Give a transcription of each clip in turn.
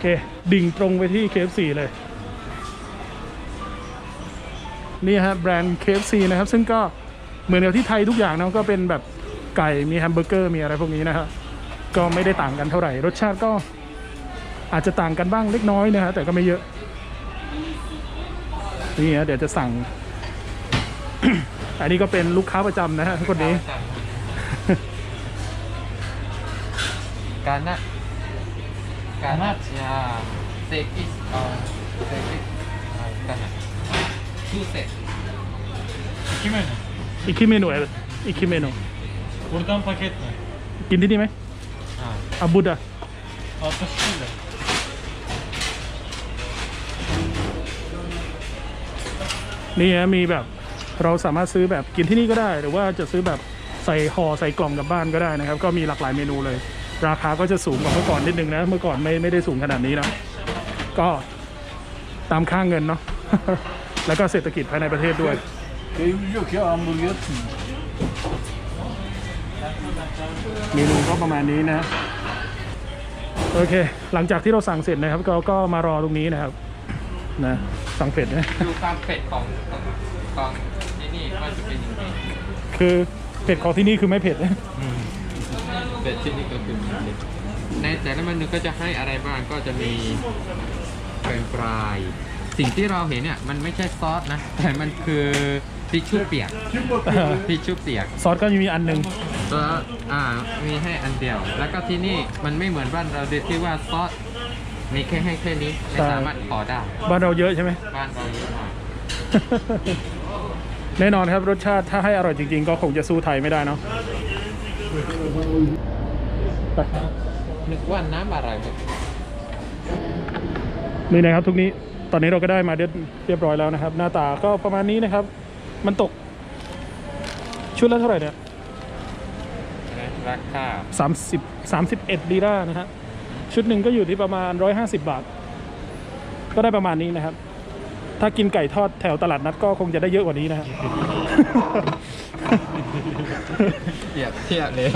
เค ดิ่งตรงไปที่ KFC เลย นี่ฮะแบรนด์ KFC นะครับ ซึ่งก็เหมือนกับที่ไทยทุกอย่างนะก็เป็นแบบไก่มีแฮมเบอร์เกอร์มีอะไรพวกนี้นะครับก็ไม่ได้ต่างกันเท่าไหร่ รสชาติก็อาจจะต่างกันบ้างเล็กน้อยนะฮะแต่ก็ไม่เยอะ นี่ฮะเดี๋ยวจะสั่ง อันนี้ก็เป็นลูกค้าประจำนะฮะคนนี้ Karena karena ya sekis uh, sekis uh, karena two set 2名อีกคิเมนูอะไรอีกคิเมนู Buradan paket mi? กินที่นี่ไหม ah อาบุดอะ62 lira. นี่ฮะมีแบบเราสามารถซื้อแบบกินที่นี่ก็ได้ หรือว่าจะซื้อแบบใส่ห่อใส่กล่องกลับบ้านก็ได้นะครับ ก็มีหลากหลายเมนูเลย ราคาก็จะสูงกว่าเมื่อก่อนนิดนึงนะ เมื่อก่อนไม่ไม่ได้สูงขนาดนี้นะ ก็ตามค่าเงินเนาะ แล้วก็เศรษฐกิจภายในประเทศด้วย Evli yok ya hamburger. เมนูก็ประมาณนี้นะ โอเค หลังจากที่เราสั่งเสร็จนะครับ ก็ก็มารอตรงนี้นะครับ นะ สั่งเผ็ดนะ ดูความเป็ดของของของที่นี่ว่าจะเป็นยังไงคือเผ็ดของที่นี่คือไม่เผ็ดนะ เป็ดที่นี่ก็คือมีในแต่ละเมนูก็จะให้อะไรบ้างก็จะมีเป็นฟราย สิ่งที่เราเห็นเนี่ยมันไม่ใช่ซอสนะ แต่มันคือทิชชู่เปียกทิชชู่เปียก ซอสก็มีอันหนึ่งตัวอ่ามีให้อันเดียว แล้วก็ที่นี่มันไม่เหมือนบ้านเราด้วยที่ว่าซอสมีแค่ให้แค่นี้ไม่สามารถขอได้ บ้านเราเยอะใช่ไหมบ้านเราเยอะมากแน่นอนครับรสชาติถ้าให้อร่อยจริงๆ ก็คงจะสู้ไทยไม่ได้เนาะ ไปนึกว่าน้ำอะไรแบบนี่นะครับทุกนี้ตอนนี้เราก็ได้มาเรียบเรียบร้อยแล้วนะครับ หน้าตาก็ประมาณนี้นะครับ มันตก ชุดละเท่าไหร่เนี่ยราคาสามสิบสามสิบเอ็ดลีรานะฮะชุดหนึ่งก็อยู่ที่ประมาณร้อยห้าสิบบาท ก็ได้ประมาณนี้นะครับ ถ้ากินไก่ทอดแถวตลาดนัดก็คงจะได้เยอะกว่านี้นะฮะ เทียบเทียบเลย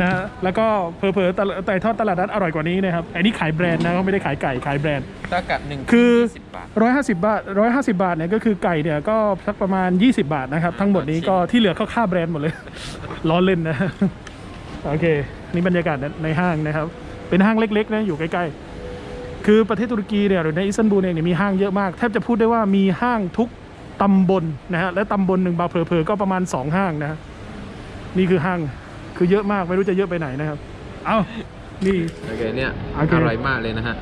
นะฮะแล้วก็เผลอๆตลาดไก่ทอดตลาดนัดอร่อยกว่านี้นะครับอันนี้ขายแบรนด์นะเขาไม่ได้ขายไก่ขายแบรนด์เท่ากับหนึ่งคือ สิบบาทร้อยห้าสิบาทร้อยห้าสิบาทเนี่ยก็คือไก่เนี่ยก็สักประมาณ 20 บาทนะครับ ทั้งหมดนี้ก็ที่เหลือก็ค่าแบรนด์หมดเลย ล้อเล่นนะ โอเค นี่บรรยากาศในห้างนะครับ เป็นห้างเล็กๆนะอยู่ใกล้ๆ คือประเทศตุรกีเนี่ยหรือในอิสตันบูลเองเนี่ยมีห้างเยอะมาก แทบจะพูดได้ว่ามีห้างทุก ตำบลนะฮะและตำบลหนึ่งบางเผลอๆก็ประมาณ2ห้างนะฮะนี่คือห้างคือเยอะมากไม่รู้จะเยอะไปไหนนะครับ เอานี่ โอเคเนี่ยโอเค อร่อยมากเลยนะฮะ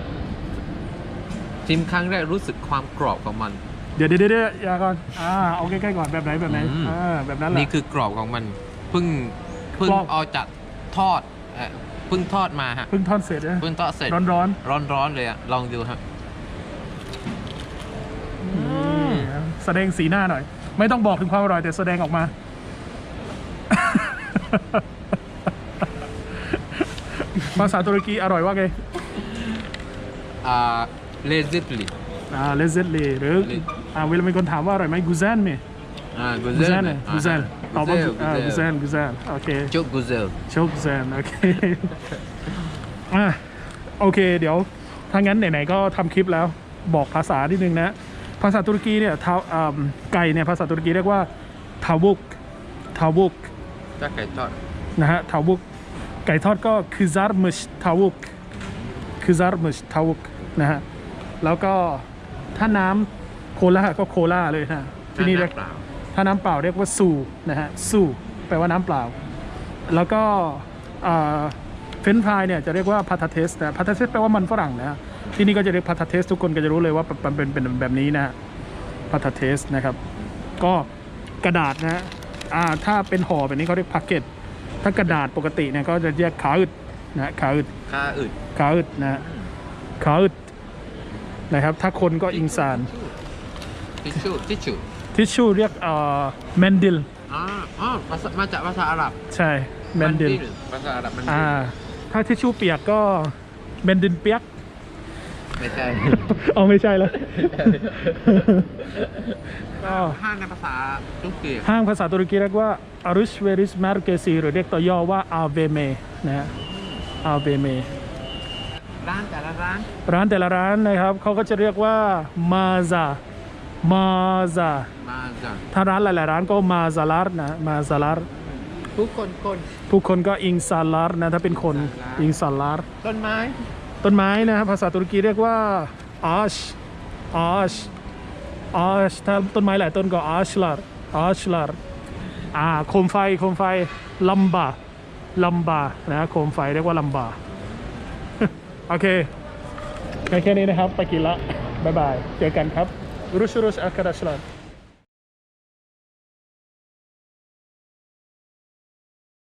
ชิมครั้งแรกรู้สึกความกรอบของมันเดี๋ยวเดี๋ยวเดี๋ยวอย่าก่อนอ่าเอาใกล้ๆก่อนแบบไหนแบบไหนอืม อ่าแบบนั้นแหละ นี่คือกรอบของมันเพิ่งเพิ่งกรอบ เอาจากทอดเอ่อเพิ่งทอดมาฮะเพิ่งทอดเสร็จนะเพิ่งทอดเสร็จร้อนร้อนร้อนๆเลยอะลองดูครับ ๆ แสดงสีหน้าหน่อย ไม่ต้องบอกถึงความอร่อยแต่แสดงออกมา ภาษาตุรกีอร่อยว่าไง อ่าเลซิตลิอ่าเลซเซตลีหรือ Lezzetli อ่าเวลามีคนถามว่าอร่อยไหมกูแซนไหมอ่ากูกูเซแซลนเลยกูแซนตอบว่าอ่ากูแซนกูแซนโอเคจุกกูเซลโชคแซนโอเคอะโอเค เดี๋ยว ถ้างั้นไหนๆก็ทำคลิปแล้ว บอกภาษานิดนึงนะ ภาษาตุรกีเนี่ยทาอ่าไก่เนี่ยภาษาตุรกีเรียกว่าทาวุกทาวุกจะไก่ทอดนะฮะทาวุกไก่ทอดก็คือซาร์มชทาวุกคือซาร์มชทาวุกนะฮะแล้วก็ถ้าน้ำโคลาก็โคลาเลยนะที่นี่เรียกเปล่าถ้าน้ำเปล่าเรียกว่าซูนะฮะซูแปลว่าน้ำเปล่า แล้วก็เฟรนฟรายเนี่ยจะเรียกว่าพาทาเทสนะพาทาเทสแปลว่ามันฝรั่งนะฮะ ที่นี่ก็จะเรียกพาทาเทสทุกคนก็จะรู้เลยว่ามันเป็นเป็นเป็นแบบนี้นะฮะพาทาเทสนะครับ ก็กระดาษนะฮะอ่าถ้าเป็นห่อแบบนี้เขาเรียกแพ็กเกจถ้ากระดาษปกติเนี่ยก็จะเรียกขาอึดนะฮะขาอึดค่าอึดขาอึดนะฮะขาอึดนะครับ ถ้าคนก็อิงซานทิชชู่ทิชชู่ทิชชู่เรียกเอ่อแมนดิลอ๋ออ๋อภาษามาจากภาษาอาหรับใช่แมนดิลภาษาอาหรับมันอ่าถ้าทิชชู่เปียกก็แมนดินเปียก ไม่ใช่ เอาไม่ใช่แล้วก็ห้างในภาษาตุรกีห้างภาษาตุรกีเรียกว่าอารุชเวริสมาร์เกซีหรือเรียกตัวย่อว่าอาเวเมนะฮะอาเวเมร้านแต่ละร้าน ร้านแต่ละร้านนะครับเขาก็จะเรียกว่ามาซามาซามาจากถ้าร้านหลายๆร้านก็มาซาลาร์นะมาซาลาร์ทุกคนคน ผู้คนก็อิงซาลาร์นะถ้าเป็นคนซาลาร์อิงซาลาร์ต้นไม้ ต้นไม้นะครับภาษาตุรกีเรียกว่าอาชอาชอาชถ้าต้นไม้หลายต้นก็อาชลาร์อาชลาร์อ่าโคมไฟโคมไฟลัมบาลัมบานะโคมไฟเรียกว่าลัมบาโอเคแค่แค่นี้นะครับ ไปกินละ บ๊ายบาย เจอกันครับรุชรุชอัคราชลาร์